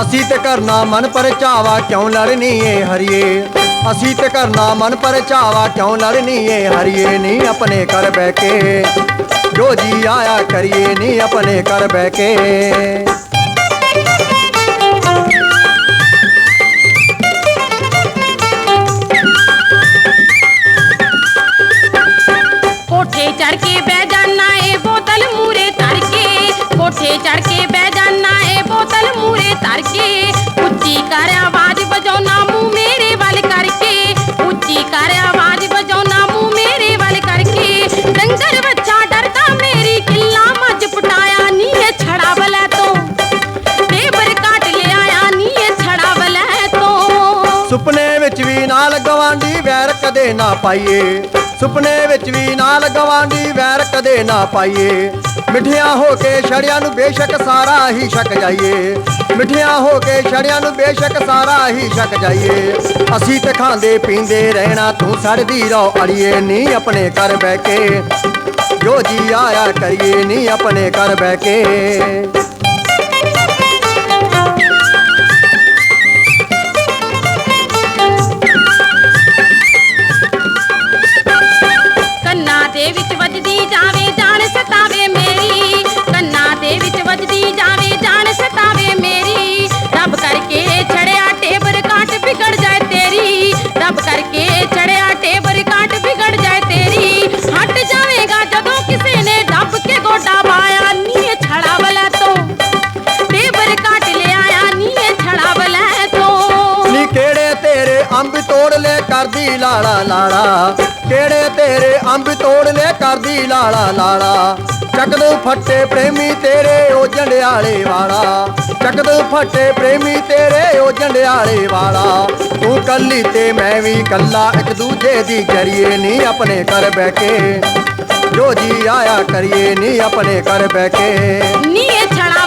ਅਸੀਂ ਤੇ ਕਰਨਾ ਮਨ ਪਰਚਾਵਾ ਕਿਉਂ ਲੜਨੀ ਏ ਹਰੀਏ ਅਸੀਂ ਤੇ ਕਰਨਾ ਮਨ ਪਰਚਾਵਾ ਕਿਉਂ ਲੜਨੀ ਏ ਹਰੀਏ ਨਹੀਂ ਆਪਣੇ ਘਰ ਬਹਿ ਕੇ ਜੋ ਜੀ ਆਇਆ ਕਰੀਏ ਨਹੀਂ ਆਪਣੇ ਘਰ ਬਹਿ ਕੇ ਕੋਠੇ ਚੜ ਕੇ ਬਹਿ ਜਾਨਾ ਏ ਬੋਤਲ ਮੂਰੇ ਧਰ ਕੇ ਕੋਠੇ ਚੜ ਕੇ ਨਾਲ ਗਵਾਂਢੀ ਵੈਰ ਕਦੇ ਨਾ ਪਾਈਏ। ਸੁਪਨੇ ਵਿੱਚ ਵੀ ਨਾਲ ਗਵਾਂਢੀ ਵੈਰ ਕਦੇ ਨਾ ਪਾਈਏ। ਮਿੱਠਿਆਂ ਹੋ ਕੇ ਛੜਿਆਂ ਨੂੰ ਬੇਸ਼ੱਕ ਸਾਰਾ ਹੀ ਛਕ ਜਾਈਏ। ਮਿੱਠਿਆਂ ਹੋ ਕੇ ਛੜਿਆਂ ਨੂੰ ਬੇਸ਼ੱਕ ਸਾਰਾ ਹੀ ਛਕ ਜਾਈਏ। ਅਸੀਂ ਤੇ ਖਾਂਦੇ ਪੀਂਦੇ ਰਹਿਣਾ, ਤੂੰ ਸੜਦੀ ਰੋ ਅੜੀਏ ਨਹੀਂ ਆਪਣੇ ਘਰ ਬਹਿ ਕੇ। ਜੋ ਜੀ ਆਇਆ ਕਰੀਏ ਨਹੀਂ ਆਪਣੇ ਘਰ ਬਹਿ ਕੇ। ਅੰਬ ਤੋੜ ਲੈ ਕਰਦੀ ਲਾਲਾ ਲਾਲਾ। ਕਿਹੜੇ ਤੇਰੇ ਅੰਬ ਤੋੜ ਲੈ ਕਰਦੀ ਲਾਲਾ ਲਾਲਾ। ਚੱਕ ਫੱਟੇ ਪ੍ਰੇਮੀ ਤੇਰੇ ਉਹ ਜੰਡਿਆਲੇ ਵਾਲਾ। ਚੱਕ ਫੱਟੇ ਪ੍ਰੇਮੀ ਤੇਰੇ ਉਹ ਜੰਡਿਆਲੇ ਵਾਲਾ। ਤੂੰ ਕੱਲੀ ਤੇ ਮੈਂ ਵੀ ਕੱਲਾ, ਇੱਕ ਦੂਜੇ ਦੀ ਕਰੀਏ ਨਹੀਂ ਆਪਣੇ ਘਰ ਬਹਿ ਕੇ। ਜੋ ਜੀ ਆਇਆ ਕਰੀਏ ਨਹੀਂ ਆਪਣੇ ਘਰ ਬਹਿ ਕੇ। ਨੀ ਇਹ ਛੜਾ